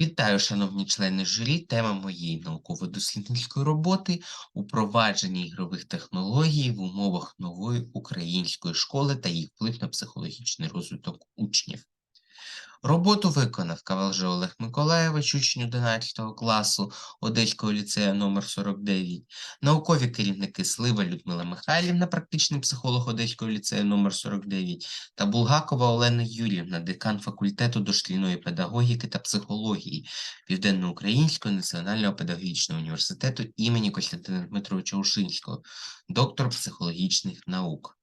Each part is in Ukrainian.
Вітаю, шановні члени журі. Тема моєї науково-дослідницької роботи упровадження ігрових технологій в умовах нової української школи та їх вплив на психологічний розвиток учнів. Роботу виконав Кавалже Олег Миколаєвич, учень 11 класу Одеського ліцею номер 49 наукові керівники Слива Людмила Михайлівна, практичний психолог Одеського ліцею номер 49 та Булгакова Олена Юрівна, декан факультету дошкільної педагогіки та психології Південноукраїнського національного педагогічного університету імені Костянтина Дмитровича Ушинського, доктор психологічних наук.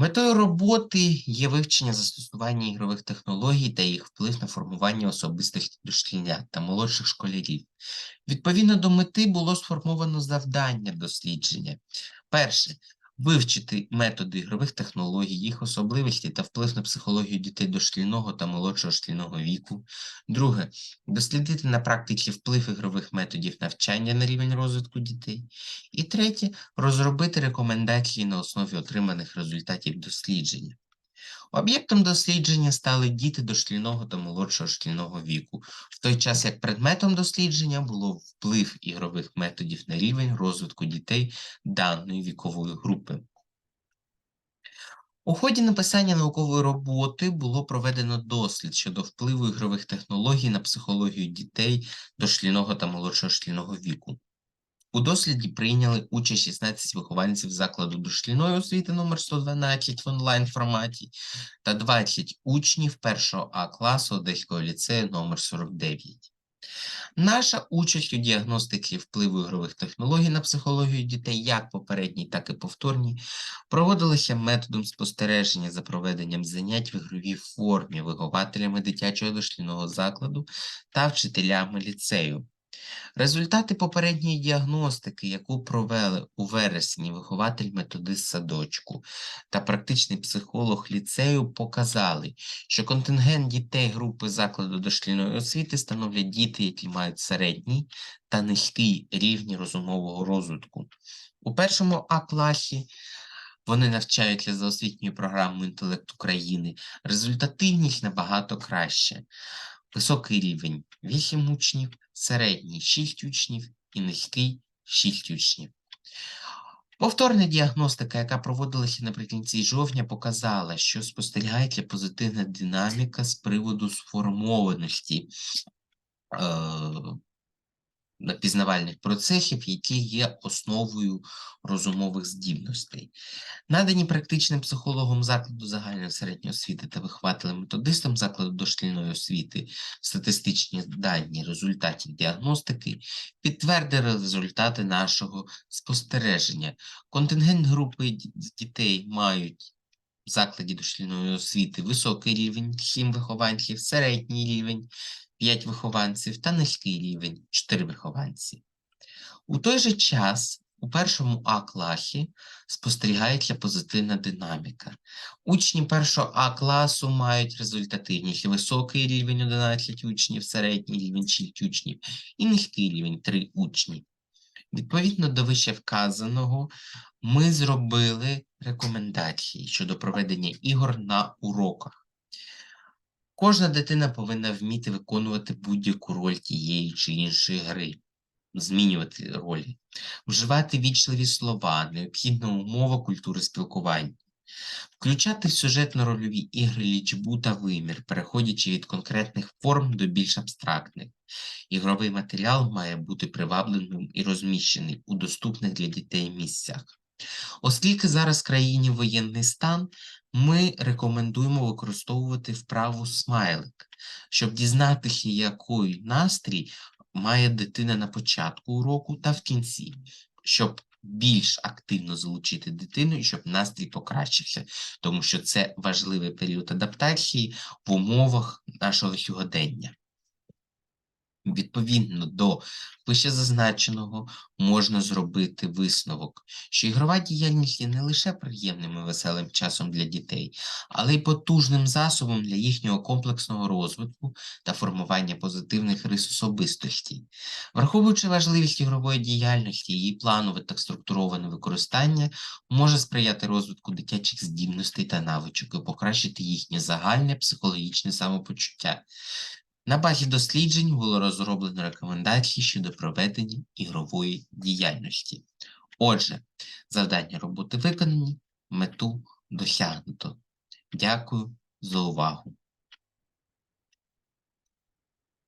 Метою роботи є вивчення застосування ігрових технологій та їх вплив на формування особистих дошкільнят та молодших школярів. Відповідно до мети було сформовано завдання дослідження. Перше вивчити методи ігрових технологій, їх особливості та вплив на психологію дітей дошкільного та молодшого шкільного віку. Друге дослідити на практиці вплив ігрових методів навчання на рівень розвитку дітей. І третє розробити рекомендації на основі отриманих результатів дослідження. Об'єктом дослідження стали діти дошкільного та молодшого шкільного віку, в той час як предметом дослідження було вплив ігрових методів на рівень розвитку дітей даної вікової групи. У ході написання наукової роботи було проведено дослід щодо впливу ігрових технологій на психологію дітей дошкільного та молодшого шкільного віку. У досліді прийняли участь 16 вихованців закладу дошкільної освіти номер 112 в онлайн форматі та 20 учнів 1 А класу Одеського ліцею номер 49. Наша участь у діагностиці впливу ігрових технологій на психологію дітей, як попередній, так і повторній, проводилася методом спостереження за проведенням занять в ігровій формі вихователями дитячого дошкільного закладу та вчителями ліцею. Результати попередньої діагностики, яку провели у вересні вихователь методист садочку та практичний психолог ліцею, показали, що контингент дітей групи закладу дошкільної освіти становлять діти, які мають середній та низький рівні розумового розвитку. У першому А класі вони навчаються за освітньою програмою інтелект України. Результативність набагато краще. Високий рівень 8 учнів, середній 6 учнів і низький 6 учнів. Повторна діагностика, яка проводилася наприкінці жовтня, показала, що спостерігається позитивна динаміка з приводу сформованості е, пізнавальних процесів, які є основою розумових здібностей. Надані практичним психологом закладу загальної середньої освіти та вихователем методистам закладу дошкільної освіти статистичні дані результатів діагностики підтвердили результати нашого спостереження. Контингент групи дітей мають в закладі дошкільної освіти високий рівень, 7 вихованців, середній рівень, 5 вихованців та низький рівень 4 вихованці. У той же час у першому А класі спостерігається позитивна динаміка. Учні першого А класу мають результативність високий рівень 11 учнів, середній рівень 6 учнів і низький рівень 3 учні. Відповідно до вище вказаного, ми зробили рекомендації щодо проведення ігор на уроках. Кожна дитина повинна вміти виконувати будь-яку роль тієї чи іншої гри, змінювати ролі, вживати вічливі слова, необхідна умова культури спілкування, включати в сюжетно-рольові ігри лічбу та вимір, переходячи від конкретних форм до більш абстрактних. Ігровий матеріал має бути привабливим і розміщений у доступних для дітей місцях. Оскільки зараз в країні воєнний стан, ми рекомендуємо використовувати вправу смайлик, щоб дізнатися, який настрій має дитина на початку уроку та в кінці, щоб більш активно залучити дитину і щоб настрій покращився, тому що це важливий період адаптації в умовах нашого сьогодення. Відповідно до вищезазначеного можна зробити висновок, що ігрова діяльність є не лише приємним і веселим часом для дітей, але й потужним засобом для їхнього комплексного розвитку та формування позитивних рис особистості. Враховуючи важливість ігрової діяльності, її планове та структуроване використання може сприяти розвитку дитячих здібностей та навичок і покращити їхнє загальне психологічне самопочуття. На базі досліджень було розроблено рекомендації щодо проведення ігрової діяльності. Отже, завдання роботи виконані, мету досягнуто. Дякую за увагу.